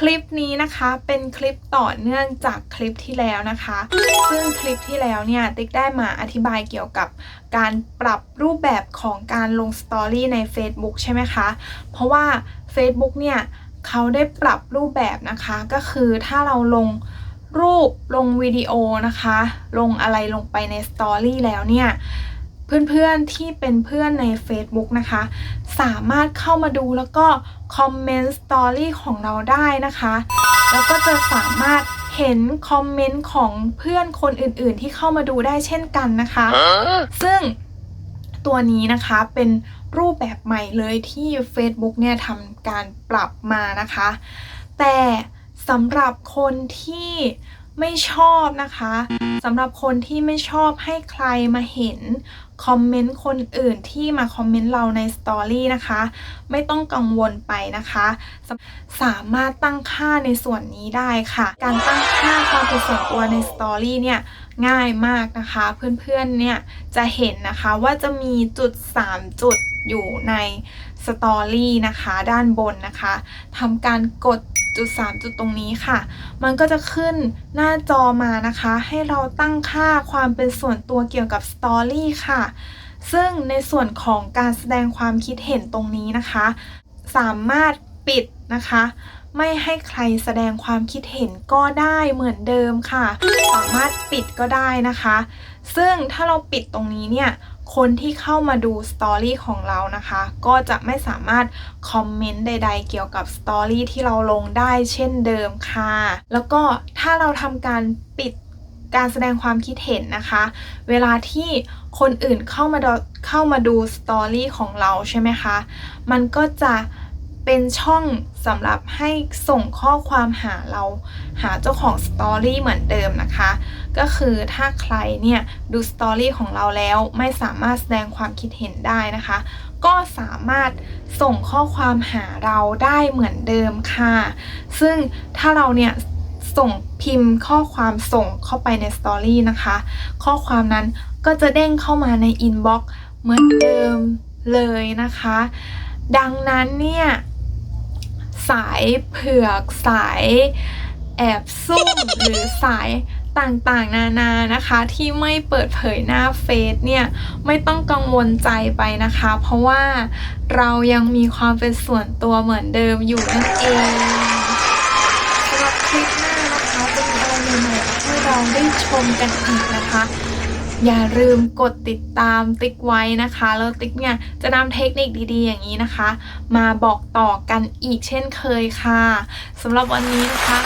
คลิปนี้นะคะเป็นคลิปต่อเนื่องจากคลิปที่แล้วนะคะ ซึ่งคลิปที่แล้วเนี่ยติ๊กได้มาอธิบายเกี่ยวกับการปรับรูปแบบของการลงสตอรี่ใน Facebook ใช่ไหมคะ เพราะว่า Facebook เนี่ยเขาได้ปรับรูปแบบนะคะ ก็คือถ้าเราลงรูปลงวิดีโอนะคะ ลงอะไรลงไปในสตอรี่แล้วเนี่ย เพื่อนๆที่เป็นเพื่อนใน Facebook นะคะ สามารถเข้ามาดูแล้วก็คอมเมนต์สตอรี่ของเราได้นะคะ แล้วก็จะสามารถเห็นคอมเมนต์ของเพื่อนคนอื่นๆ ที่เข้ามาดูได้เช่นกันนะคะ ซึ่งตัวนี้นะคะเป็นรูปแบบใหม่เลยที่ Facebook เนี่ยทำการปรับมานะคะ แต่สำหรับคนที่ ไม่ชอบนะคะสำหรับคนที่ไม่ชอบให้ใครมาเห็นคอมเมนต์คนอื่นที่มาคอมเมนต์เราในสตอรี่นะคะ ไม่ต้องกังวลไปนะคะสาสามารถตั้งค่าในส่วนนี้ได้ค่ะ การตั้งค่าความเป็นส่วนตัวในสตอรี่เนี่ยง่ายมากนะคะ เพื่อนๆเนี่ยจะเห็นนะคะว่าจะมีจุด 3 จุดอยู่ในสตอรี่นะคะ ด้านบนนะคะทำการกด จุด3จุดตรงนี้ค่ะ มันก็จะขึ้นหน้าจอมานะคะ ให้เราตั้งค่าความเป็นส่วนตัวเกี่ยวกับสตอรี่ค่ะ ซึ่งในส่วนของการแสดงความคิดเห็นตรงนี้นะคะ สามารถปิดนะคะ ไม่ให้ใครแสดงความคิดเห็นก็ได้เหมือนเดิมค่ะ สามารถปิดก็ได้นะคะ ซึ่งถ้าเราปิดตรงนี้เนี่ย คนที่เข้ามาดูสตอรี่ของเรานะคะ ก็จะไม่สามารถคอมเมนต์ใด ๆ เกี่ยวกับสตอรี่ที่เราลงได้เช่นเดิมค่ะ แล้วก็ถ้าเราทำการปิดการแสดงความคิดเห็นนะคะ เวลาที่คนอื่นเข้ามาดูเข้ามาดูสตอรี่ของเราใช่ไหมคะ มันก็จะ เป็นช่องสำหรับให้ส่งข้อความหาเราหาเจ้าของสตอรี่เหมือนเดิมนะคะ ก็คือถ้าใครเนี่ยดูสตอรี่ของเราแล้วไม่สามารถแสดงความคิดเห็นได้นะคะ ก็สามารถส่งข้อความหาเราได้เหมือนเดิมค่ะ ซึ่งถ้าเราเนี่ยส่งพิมพ์ข้อความส่งเข้าไปในสตอรี่นะคะ ข้อความนั้นก็จะเด้งเข้ามาในอินบ็อกซ์เหมือนเดิมเลยนะคะ ดังนั้นเนี่ย สายเผือกสายแอบซุ่มหรือสายต่างๆ นานานะคะ ที่ไม่เปิดเผยหน้าเฟซเนี่ย ไม่ต้องกังวลใจไปนะคะ เพราะว่าเรายังมีความเป็นส่วนตัวเหมือนเดิมอยู่นั่นเองสำหรับคลิปหน้านะคะจะมีอะไรใหม่ๆให้เราได้ชมกันอีกนะคะ อย่าลืมกดติดตามติ๊กไว้นะคะ แล้วติ๊กเนี่ยจะนำเทคนิคดีๆ อย่างนี้นะคะ มาบอกต่อกันอีกเช่นเคยค่ะสำหรับวันนี้นะคะ